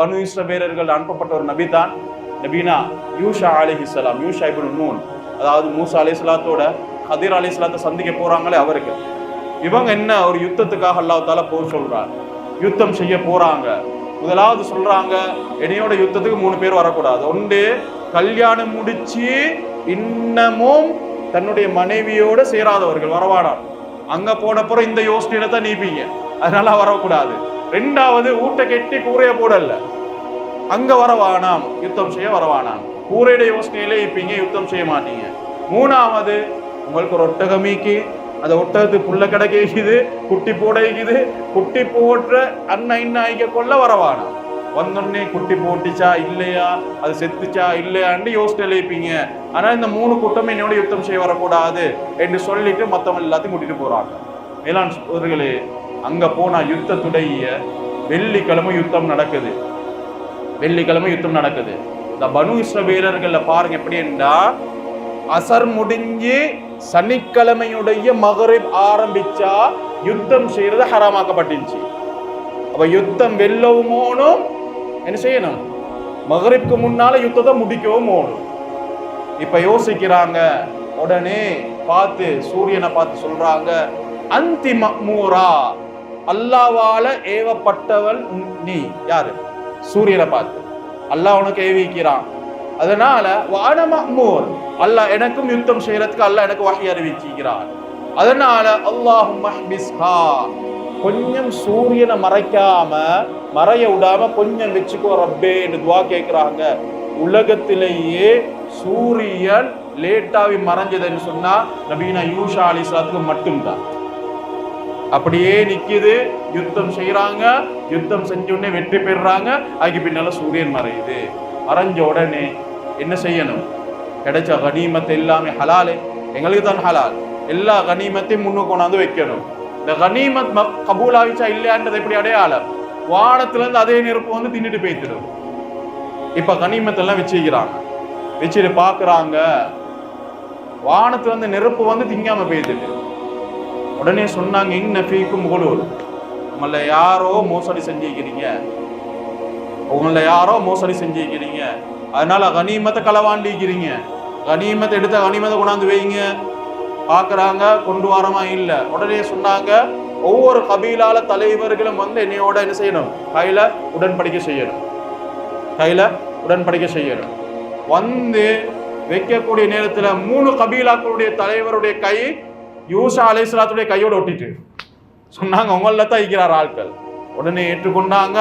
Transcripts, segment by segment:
பனு இஸ்ரவேலர்கள் அனுப்பப்பட்ட ஒரு நபி தான் நபீனா யூஷா அலிஹிஸ்லாம் யூஷா இப்னு நூன். அதாவது மூசா அலிஸ்லாத்தோட ஹதீர் அலிஸ்லாத்தை சந்திக்க போறாங்களே அவருக்கு. இவங்க என்ன ஒரு யுத்தத்துக்காக அல்லாத்தால போக சொல்றார்? யுத்தம் செய்ய போறாங்க. முதலாவது சொல்றாங்க என்னையோட யுத்தத்துக்கு மூணு பேர் வரக்கூடாது. ஒன்று கல்யாணம் முடிச்சு இன்னமும் தன்னுடைய மனைவியோட சேராதவர்கள் வரவானார் அங்க போனப்புறம் இந்த யோசனையில தான் நீப்பீங்க. அதனால வரக்கூடாது. ரெண்டாவது ஊட்ட கெட்டி கூரைய போடல. அங்க வரவானாம் யுத்தம் செய்ய வரவானாம். கூரையுடைய யோசனையிலே இப்பீங்க யுத்தம் செய்ய மாட்டீங்க. மூணாவது உங்களுக்கு ஒரு ஒட்டகமீக்கு அந்த ஒட்டகத்துக்கு புள்ள கிடைக்கிது குட்டி போடைக்குது குட்டி போடுற அண்ணன் இன்னாய்க்க கொள்ள வரவானா வந்தோடனே குட்டி போட்டுச்சா இல்லையா? அது செத்துச்சா இல்லையான்னு யோசிச்சு எழுப்பிங்க ஆனால் இந்த மூணு கூட்டம் என்னோட யுத்தம் செய்ய வரக்கூடாது என்று சொல்லிட்டு மத்தவங்க எல்லாத்தையும் கூட்டிட்டு போறாங்க. மேலாண் சோதர்களே அங்கே போனால் யுத்தத்துடைய வெள்ளிக்கிழமை யுத்தம் நடக்குது. வெள்ளிக்கிழமை யுத்தம் நடக்குது. இந்த பனு வீரர்களில் பாருங்க எப்படி என்றா அசர் முடிஞ்சு சனிக்கிழமையுடைய மகரிப் ஆரம்பிச்சா யுத்தம் செய்யறது ஹராமாக்கப்பட்டுச்சு அப்ப யுத்தம் வெல்லவும் ஓணும் என்ன செய்யணும்? மகரிப்க்கு முன்னால யுத்தத்தை முடிக்கவும் ஓணும். இப்ப யோசிக்கிறாங்க உடனே பார்த்து சூரியனை பார்த்து சொல்றாங்க அந்தி மூரா அல்லாவால ஏவப்பட்டவள் நீ. யாரு? சூரியனை பார்த்து. அல்லாஹ் உனக்கு ஏவிக்கிறான். அதனால வான அல்லாஹ் எனக்கும் யுத்தம் செய்யறதுக்கு அல்லாஹ் எனக்கு வகை அறிவிச்சிக்கிறான் அதனால அல்லாஹும் கொஞ்சம் சூரியனை மறைக்காம மறைய விடாம கொஞ்சம் வச்சுக்கோ ரப்பே என்று துவா கேட்கிறாங்க. உலகத்திலேயே சூரியன் லேட்டாவி மறைஞ்சதுன்னு சொன்னா நபீனா யூஷா அலிஸ்லாத்துக்கு மட்டும்தான். அப்படியே நிக்குது. யுத்தம் செய்யறாங்க யுத்தம் செஞ்சோடனே வெற்றி பெறுறாங்க அதுக்கு பின்னால சூரியன் மறையுது. மறைஞ்ச உடனே என்ன செய்யணும்? கிடைச்ச கனிமத்தை எல்லாமே ஹலாலே. எங்களுக்கு தான் ஹலால். எல்லா கனிமத்தையும் முன்னு கொண்டாந்து வைக்கணும். இந்த கனிமத் ம- கபூல் ஆயிச்சா இல்லையான்றது எப்படி அடையாளம்? வானத்துல இருந்து அதே நெருப்பு வந்து தின்னுட்டு போய்த்திடும். இப்ப கனிமத்தெல்லாம் வச்சுக்கிறாங்க. வச்சுட்டு பாக்குறாங்க வானத்துல இருந்து நெருப்பு வந்து திங்காம பெய்துட்டு உடனே சொன்னாங்க இன்ன ஃபீக்கும் குலூர் நம்மள யாரோ மோசடி செஞ்சிருக்கிறீங்க. உங்களை யாரோ மோசடி செஞ்சிருக்கிறீங்க. அதனால கனிமத்தை களவாண்டிக்கிறீங்க. கனிமத்தை எடுத்த கனிமத்தை கொண்டாந்து வைங்க. பார்க்குறாங்க கொண்டு வரமா இல்லை. உடனே சொன்னாங்க ஒவ்வொரு கபீலால தலைவர்களும் வந்து என்னையோட என்ன செய்யணும்? கையில உடன்படிக்கை செய்யணும். கையில உடன்படிக்கை செய்யணும். வந்து வைக்கக்கூடிய நேரத்தில் மூணு கபீலாக்களுடைய தலைவருடைய கை யூசா அலைஹிஸ்ஸலாத்துடைய கையோட ஒட்டிட்டு சொன்னாங்க உங்களில் தான் இருக்கிறார் ஆட்கள். உடனே ஏற்றுக்கொண்டாங்க.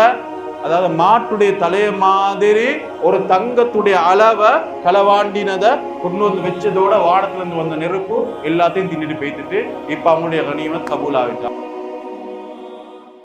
அதாவது மாட்டுடைய தலைய மாதிரி ஒரு தங்கத்துடைய அளவை களவாண்டினதை கொண்டு வந்து வச்சதோட வானத்துல இருந்து வந்த நெருப்பு எல்லாத்தையும் தின்னுட்டு போய்த்துட்டு இப்ப அவங்களுடைய கனியமை கபூல் ஆகிட்டான்